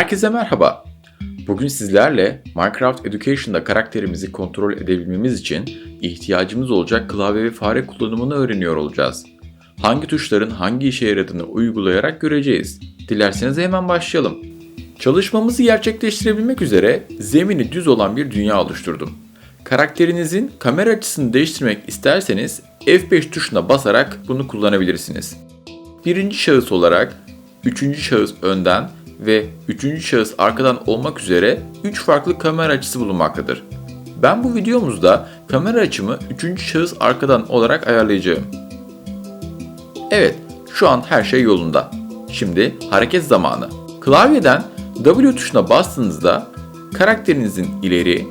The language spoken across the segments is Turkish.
Herkese merhaba. Bugün sizlerle Minecraft Education'da karakterimizi kontrol edebilmemiz için ihtiyacımız olacak klavye ve fare kullanımını öğreniyor olacağız. Hangi tuşların hangi işe yaradığını uygulayarak göreceğiz. Dilerseniz hemen başlayalım. Çalışmamızı gerçekleştirebilmek üzere zemini düz olan bir dünya oluşturdum. Karakterinizin kamera açısını değiştirmek isterseniz F5 tuşuna basarak bunu kullanabilirsiniz. Birinci şahıs olarak, üçüncü şahıs önden ve üçüncü şahıs arkadan olmak üzere 3 farklı kamera açısı bulunmaktadır. Ben bu videomuzda kamera açımı üçüncü şahıs arkadan olarak ayarlayacağım. Evet, şu an her şey yolunda. Şimdi hareket zamanı. Klavyeden W tuşuna bastığınızda karakterinizin ileri,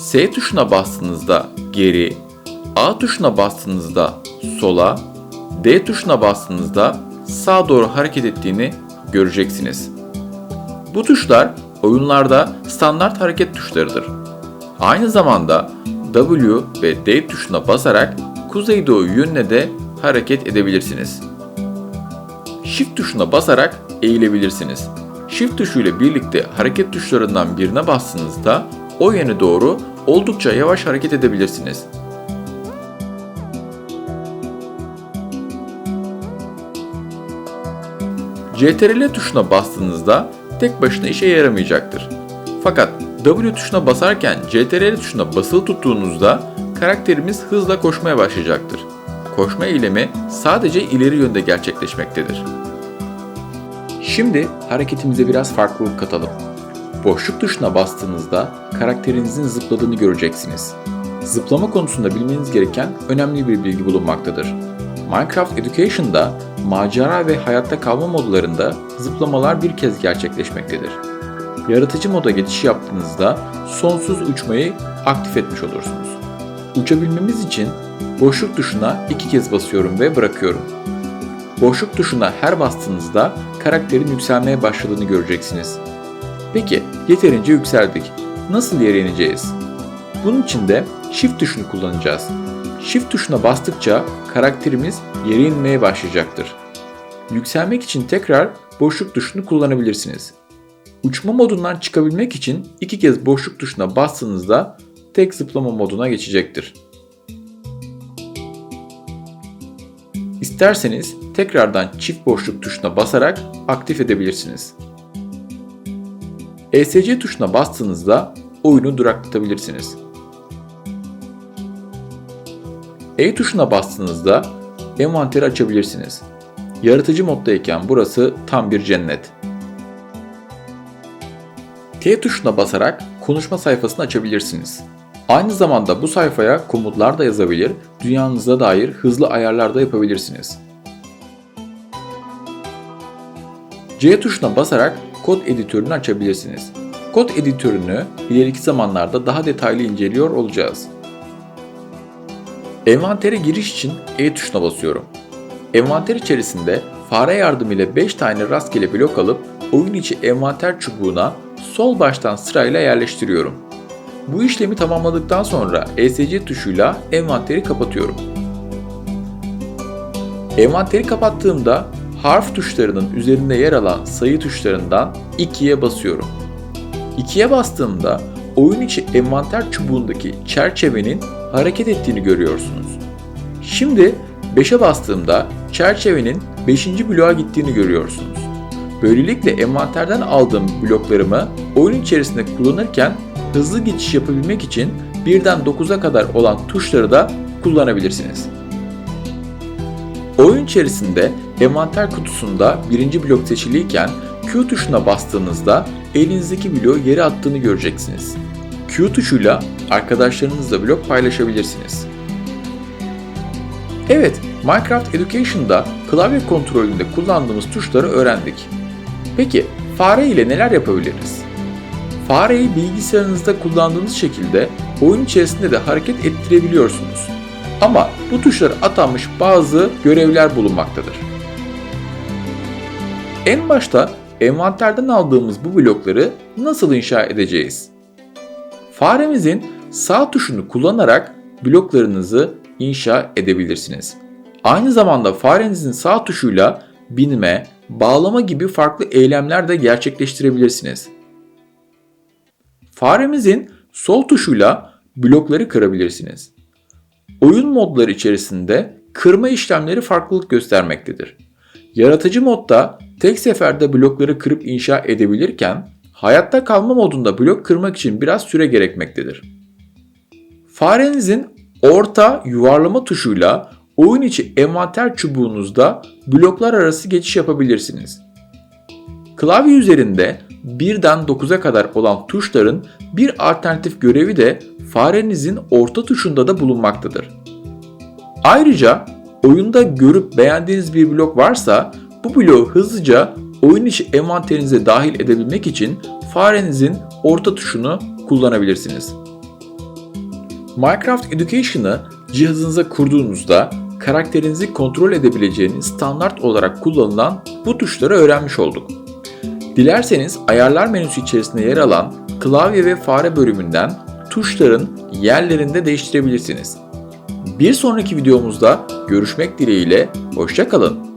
S tuşuna bastığınızda geri, A tuşuna bastığınızda sola, D tuşuna bastığınızda sağa doğru hareket ettiğini göreceksiniz. Bu tuşlar oyunlarda standart hareket tuşlarıdır. Aynı zamanda W ve D tuşuna basarak kuzeydoğu yönüne de hareket edebilirsiniz. Shift tuşuna basarak eğilebilirsiniz. Shift tuşu ile birlikte hareket tuşlarından birine bastığınızda o yöne doğru oldukça yavaş hareket edebilirsiniz. CTRL tuşuna bastığınızda tek başına işe yaramayacaktır. Fakat W tuşuna basarken CTRL tuşuna basılı tuttuğunuzda karakterimiz hızla koşmaya başlayacaktır. Koşma eylemi sadece ileri yönde gerçekleşmektedir. Şimdi hareketimize biraz farklılık katalım. Boşluk tuşuna bastığınızda karakterinizin zıpladığını göreceksiniz. Zıplama konusunda bilmeniz gereken önemli bir bilgi bulunmaktadır. Minecraft Education'da macera ve hayatta kalma modlarında zıplamalar bir kez gerçekleşmektedir. Yaratıcı moda geçiş yaptığınızda sonsuz uçmayı aktif etmiş olursunuz. Uçabilmemiz için boşluk tuşuna iki kez basıyorum ve bırakıyorum. Boşluk tuşuna her bastığınızda karakterin yükselmeye başladığını göreceksiniz. Peki yeterince yükseldik. Nasıl yere ineceğiz? Bunun için de Shift tuşunu kullanacağız. Shift tuşuna bastıkça karakterimiz yere inmeye başlayacaktır. Yükselmek için tekrar boşluk tuşunu kullanabilirsiniz. Uçma modundan çıkabilmek için iki kez boşluk tuşuna bastığınızda tek zıplama moduna geçecektir. İsterseniz tekrardan çift boşluk tuşuna basarak aktif edebilirsiniz. ESC tuşuna bastığınızda oyunu duraklatabilirsiniz. E tuşuna bastığınızda envanteri açabilirsiniz. Yaratıcı moddayken burası tam bir cennet. T tuşuna basarak konuşma sayfasını açabilirsiniz. Aynı zamanda bu sayfaya komutlar da yazabilir, dünyanıza dair hızlı ayarlar da yapabilirsiniz. C tuşuna basarak kod editörünü açabilirsiniz. Kod editörünü ileriki zamanlarda daha detaylı inceliyor olacağız. Envantere giriş için E tuşuna basıyorum. Envanter içerisinde fare yardımıyla 5 tane rastgele blok alıp oyun içi envanter çubuğuna sol baştan sırayla yerleştiriyorum. Bu işlemi tamamladıktan sonra ESC tuşuyla envanteri kapatıyorum. Envanteri kapattığımda harf tuşlarının üzerinde yer alan sayı tuşlarından 2'ye basıyorum. 2'ye bastığımda oyun içi envanter çubuğundaki çerçevenin hareket ettiğini görüyorsunuz. Şimdi 5'e bastığımda çerçevenin 5. bloğa gittiğini görüyorsunuz. Böylelikle envanterden aldığım bloklarımı oyun içerisinde kullanırken hızlı geçiş yapabilmek için birden 9'a kadar olan tuşları da kullanabilirsiniz. Oyun içerisinde envanter kutusunda birinci blok seçiliyken Q tuşuna bastığınızda elinizdeki bloğu yere attığını göreceksiniz. Q tuşuyla arkadaşlarınızla blok paylaşabilirsiniz. Evet, Minecraft Education'da klavye kontrolünde kullandığımız tuşları öğrendik. Peki fare ile neler yapabiliriz? Fareyi bilgisayarınızda kullandığınız şekilde oyun içerisinde de hareket ettirebiliyorsunuz. Ama bu tuşlara atanmış bazı görevler bulunmaktadır. En başta envanterden aldığımız bu blokları nasıl inşa edeceğiz? Faremizin sağ tuşunu kullanarak bloklarınızı inşa edebilirsiniz. Aynı zamanda farenizin sağ tuşuyla binme, bağlama gibi farklı eylemler de gerçekleştirebilirsiniz. Faremizin sol tuşuyla blokları kırabilirsiniz. Oyun modları içerisinde kırma işlemleri farklılık göstermektedir. Yaratıcı modda tek seferde blokları kırıp inşa edebilirken hayatta kalma modunda blok kırmak için biraz süre gerekmektedir. Farenizin orta yuvarlama tuşuyla oyun içi envanter çubuğunuzda bloklar arası geçiş yapabilirsiniz. Klavye üzerinde 1'den 9'a kadar olan tuşların bir alternatif görevi de farenizin orta tuşunda da bulunmaktadır. Ayrıca oyunda görüp beğendiğiniz bir blok varsa bu bloğu hızlıca oyun içi envanterinize dahil edebilmek için farenizin orta tuşunu kullanabilirsiniz. Minecraft Education'ı cihazınıza kurduğunuzda karakterinizi kontrol edebileceğiniz standart olarak kullanılan bu tuşları öğrenmiş olduk. Dilerseniz ayarlar menüsü içerisinde yer alan klavye ve fare bölümünden tuşların yerlerinde değiştirebilirsiniz. Bir sonraki videomuzda görüşmek dileğiyle, hoşçakalın.